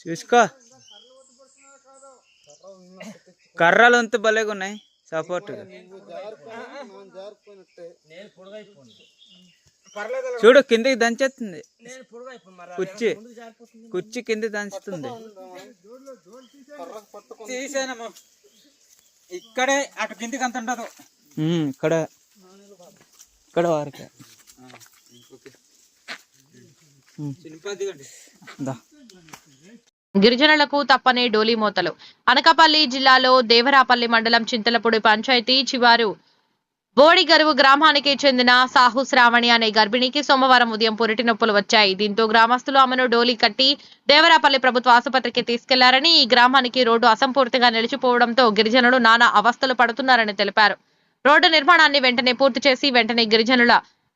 చూసుకో కర్రలు అంత భలేగా ఉన్నాయి సపోర్ట్. చూడు కిందకి దంచేస్తుంది కుర్చీ. కుర్చీ కింద దంచుతుంది. తీసానమ్మా ఇక్కడే అటు కిందికి అంత ఉండదు. ఇక్కడ. ఇక్కడ వరకే. గిరిజనులకు తప్పని డోలీ మోతలు. అనకాపల్లి జిల్లాలో దేవరాపల్లి మండలం చింతలపూడి పంచాయతీ చివారు బోడిగరువు గ్రామానికి చెందిన సాహు శ్రావణి అనే గర్భిణికి సోమవారం ఉదయం పొరటి నొప్పులు వచ్చాయి. దీంతో గ్రామస్తులు ఆమెను డోలీ కట్టి దేవరాపల్లి ప్రభుత్వ ఆసుపత్రికి తీసుకెళ్ళారని ఈ గ్రామానికి రోడ్డు అసంపూర్తిగా నిలిచిపోవడంతో గిరిజనులు నానా అవస్థలు పడుతున్నారని తెలిపారు. రోడ్డు నిర్మాణాన్ని వెంటనే పూర్తి చేసి వెంటనే గిరిజనుల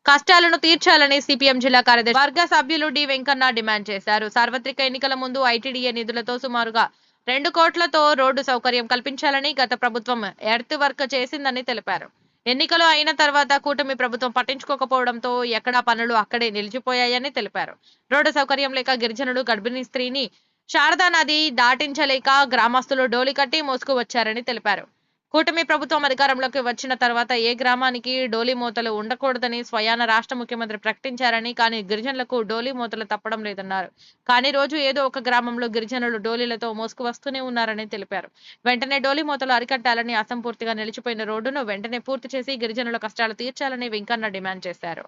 కష్టాలను తీర్చాలని సిపిఎం జిల్లా కార్యదర్శి వర్గ సభ్యులు డి వెంకన్న డిమాండ్ చేశారు. సార్వత్రిక ఎన్నికల ముందు ఐటీడీఏ నిధులతో సుమారుగా రెండు కోట్లతో రోడ్డు సౌకర్యం కల్పించాలని గత ప్రభుత్వం ఎర్త్ వర్క్ చేసిందని తెలిపారు. ఎన్నికలు అయిన తర్వాత కూటమి ప్రభుత్వం పట్టించుకోకపోవడంతో ఎక్కడా పనులు అక్కడే నిలిచిపోయాయని తెలిపారు. రోడ్డు సౌకర్యం లేక గిరిజనులు గర్భిణీ స్త్రీని శారదా నది దాటించలేక గ్రామస్తులు డోలి కట్టి మోసుకు వచ్చారని తెలిపారు. కూటమి ప్రభుత్వం అధికారంలోకి వచ్చిన తర్వాత ఏ గ్రామానికి డోలీ మూతలు ఉండకూడదని స్వయాన రాష్ట్ర ముఖ్యమంత్రి ప్రకటించారని కానీ గిరిజనులకు డోలీ మూతలు తప్పడం లేదన్నారు. కానీ రోజు ఏదో ఒక గ్రామంలో గిరిజనులు డోలీలతో మోసుకు వస్తూనే ఉన్నారని తెలిపారు. వెంటనే డోలీ మూతలు అరికట్టాలని అసంపూర్తిగా నిలిచిపోయిన రోడ్డును వెంటనే పూర్తి చేసి గిరిజనుల కష్టాలు తీర్చాలని వెంకన్న డిమాండ్ చేశారు.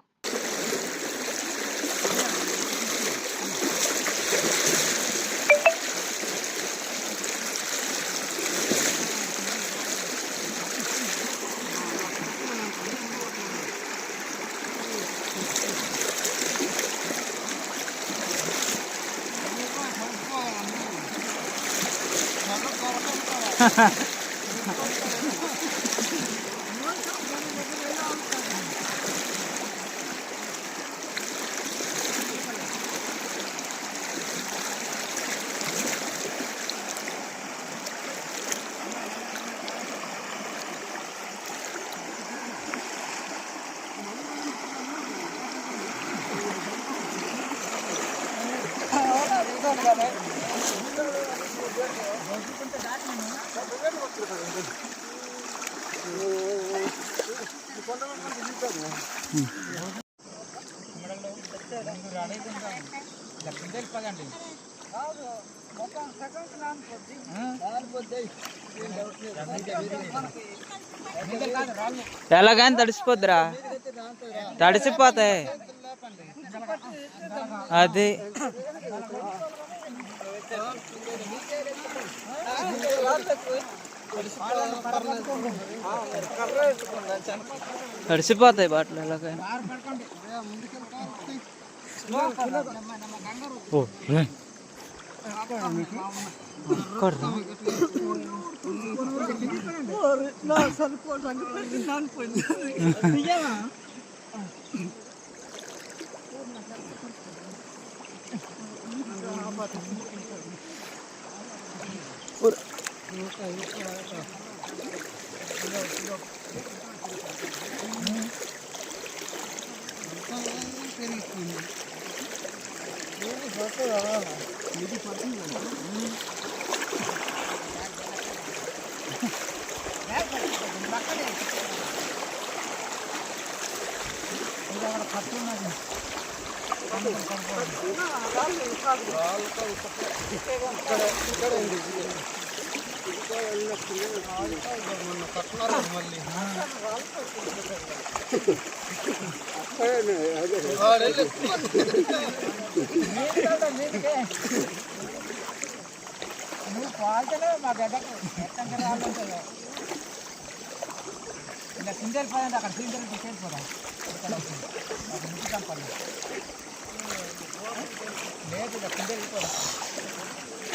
Gracias. ఎలాగైనా తడిసిపోద్దిరా? తడిసిపోతాయి. అది. తడిసిపోతాయి బాటలు ఎలాగైనా ఓ ఏ. కొడదా? నువ్వు పాల్తనే మా గడ్డకు ఎట్టంగా రాళ్ళు ఉంటాయో సింగల్ పదండి అక్కడ సింగల్ తీసుకెళ్ళిపోదాం ఇక్కడ లేదు ఇంకా సింగల్ వెళ్ళిపోదాం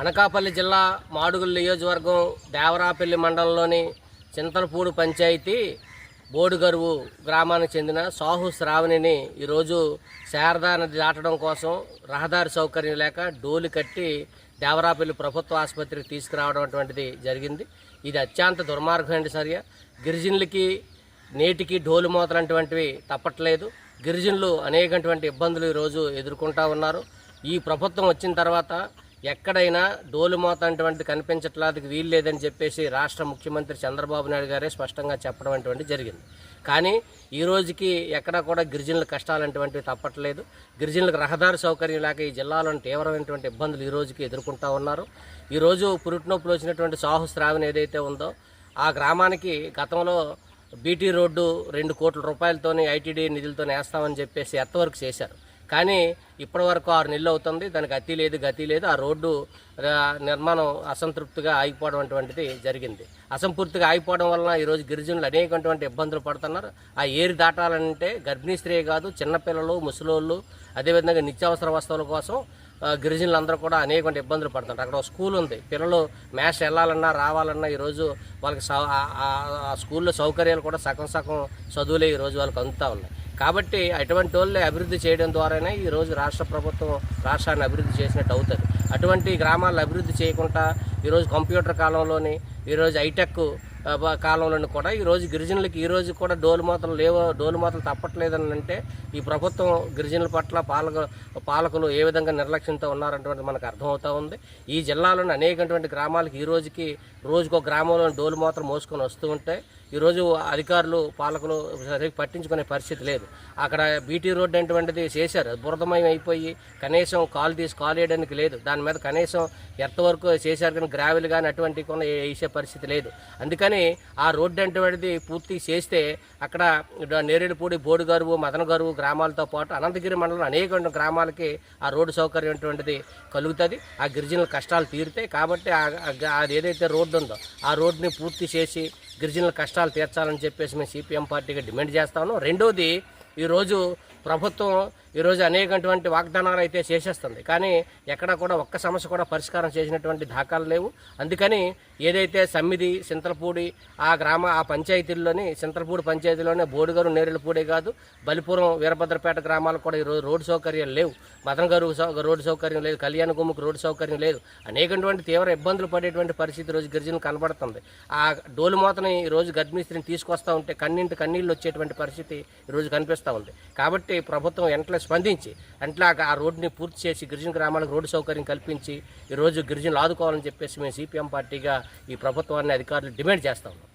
అనకాపల్లి జిల్లా మాడుగుల నియోజకవర్గం దేవరాపల్లి మండలంలోని చింతలపూడి పంచాయతీ బోడుగరువు గ్రామానికి చెందిన సాహు శ్రావణిని ఈరోజు శారదా నది దాటడం కోసం రహదారి సౌకర్యం లేక డోలు కట్టి దేవరాపల్లి ప్రభుత్వ ఆసుపత్రికి తీసుకురావడం అటువంటిది జరిగింది. ఇది అత్యంత దుర్మార్గమైన చర్య గిరిజనులకి నేటికి డోలు మోతలంటువంటివి తప్పట్లేదు. గిరిజనులు అనేకటువంటి ఇబ్బందులు ఈరోజు ఎదుర్కొంటూ ఉన్నారు. ఈ ప్రభుత్వం వచ్చిన తర్వాత ఎక్కడైనా డోలుమోత అటువంటిది కనిపించట్లేదు వీలు లేదని చెప్పేసి రాష్ట్ర ముఖ్యమంత్రి చంద్రబాబు నాయుడు గారే స్పష్టంగా చెప్పడం అటువంటి జరిగింది. కానీ ఈ రోజుకి ఎక్కడా కూడా గిరిజనుల కష్టాలు అటువంటివి తప్పట్లేదు. గిరిజనులకు రహదారి సౌకర్యం లేక ఈ జిల్లాలోని తీవ్రమైనటువంటి ఇబ్బందులు ఈ రోజుకి ఎదుర్కొంటూ ఉన్నారు. ఈరోజు పురుటినొప్పులు వచ్చినటువంటి సాహు శ్రావణి ఏదైతే ఉందో ఆ గ్రామానికి గతంలో బీటీ రోడ్డు రెండు కోట్ల రూపాయలతోని ఐటీడీ నిధులతో వేస్తామని చెప్పేసి ఎత్తవరకు చేశారు. కానీ ఇప్పటి వరకు ఆరు నెలలు అవుతుంది. దానికి అతి లేదు గతి లేదు. ఆ రోడ్డు నిర్మాణం అసంతృప్తిగా ఆగిపోవడం అటువంటిది జరిగింది. అసంపూర్తిగా ఆగిపోవడం వలన ఈరోజు గిరిజనులు అనేకటువంటి ఇబ్బందులు పడుతున్నారు. ఆ ఏరి దాటాలంటే గర్భిణీ స్త్రీ కాదు చిన్నపిల్లలు ముసలోళ్ళు అదేవిధంగా నిత్యావసర వస్తువుల కోసం గిరిజనులందరూ కూడా అనేక ఇబ్బందులు పడుతుంటారు అక్కడ ఒక స్కూల్ ఉంది. పిల్లలు మ్యాష్ వెళ్ళాలన్నా రావాలన్నా ఈరోజు వాళ్ళకి సౌ- ఆ- ఆ స్కూల్లో సౌకర్యాలు కూడా సగం సగం చదువులే ఈరోజు వాళ్ళకి అందుతూ ఉన్నాయి. కాబట్టి అటువంటి వాళ్ళని అభివృద్ధి చేయడం ద్వారానే ఈరోజు రాష్ట్ర ప్రభుత్వం రాష్ట్రాన్ని అభివృద్ధి చేసినట్టు అవుతుంది. అటువంటి గ్రామాలను అభివృద్ధి చేయకుండా ఈరోజు కంప్యూటర్ కాలంలోని ఈరోజు హైటెక్ కాలంలోని కూడా ఈరోజు గిరిజనులకి ఈ రోజు కూడా డోలు మాతలు లేవో డోలు మాతలు తప్పట్లేదని అంటే ఈ ప్రభుత్వం గిరిజనుల పట్ల పాలక పాలకులు ఏ విధంగా నిర్లక్ష్యంతో ఉన్నారన్నటువంటి మనకు అర్థమవుతా ఉంది. ఈ జిల్లాలోని అనేకటువంటి గ్రామాలకు ఈ రోజుకి రోజుకో గ్రామంలో డోలు మాత్రం మోసుకొని వస్తూ ఉంటాయి ఈరోజు అధికారులు పాలకులు సరిగ్గా పట్టించుకునే పరిస్థితి లేదు. అక్కడ బీటీ రోడ్డు అటువంటిది చేశారు. బురదమయం అయిపోయి కనీసం కాలు తీసి కాలు వేయడానికి లేదు. దాని మీద కనీసం ఎంత వరకు చేశారు కానీ గ్రావెల్ కానీ అటువంటి కొన్ని వేసే పరిస్థితి లేదు. అందుకని ఆ రోడ్డు అటువంటిది పూర్తి చేస్తే అక్కడ నేరేడుపూడి బోడుగరువు మదనగరువు గ్రామాలతో పాటు అనంతగిరి మండలం అనేక గ్రామాలకి ఆ రోడ్డు సౌకర్యం అటువంటిది కలుగుతుంది. ఆ గిరిజనుల కష్టాలు తీరుతాయి కాబట్టి ఆ- అది ఏదైతే రోడ్డు ఉందో ఆ రోడ్డుని పూర్తి చేసి గిరిజనుల కష్టాలు తీర్చాలని చెప్పేసి మేము సిపిఎం పార్టీగా డిమాండ్ చేస్తాను రెండోది ఈరోజు ప్రభుత్వం ఈరోజు అనేకటువంటి వాగ్దానాలు అయితే చేసేస్తుంది. కానీ ఎక్కడ కూడా ఒక్క సమస్య కూడా పరిష్కారం చేసినటువంటి దాఖలు లేవు. అందుకని ఏదైతే సమ్మిది సింతలపూడి ఆ గ్రామ ఆ పంచాయతీల్లోని సింతలపూడి పంచాయతీలోనే బోడుగారు నేరేళ్ళపూడే కాదు బలిపురం వీరభద్రపేట గ్రామాలు కూడా ఈరోజు రోడ్డు సౌకర్యాలు లేవు. మదనగారు సౌ- రోడ్డు సౌకర్యం లేదు కళ్యాణ గుమ్మకు రోడ్డు సౌకర్యం లేదు. అనేకటువంటి తీవ్ర ఇబ్బందులు పడేటువంటి పరిస్థితి రోజు గిరిజనులు కనబడుతుంది. ఆ డోలుమూతని ఈరోజు గర్భిణీ తీసుకొస్తూ తీసుకొస్తా ఉంటే కన్నింటి కన్నీళ్ళు వచ్చేటువంటి పరిస్థితి ఈరోజు కనిపిస్తూ ఉంది. కాబట్టి ప్రభుత్వం వెంటనే స్పందించి అంట్లాగా ఆ- రోడ్ని పూర్తి చేసి గిరిజన గ్రామాలకు రోడ్డు సౌకర్యం కల్పించి ఈరోజు గిరిజనులు ఆదుకోవాలని చెప్పేసి మేము సిపిఎం పార్టీగా ఈ ప్రభుత్వాన్ని అధికారులు డిమాండ్ చేస్తా ఉన్నాం.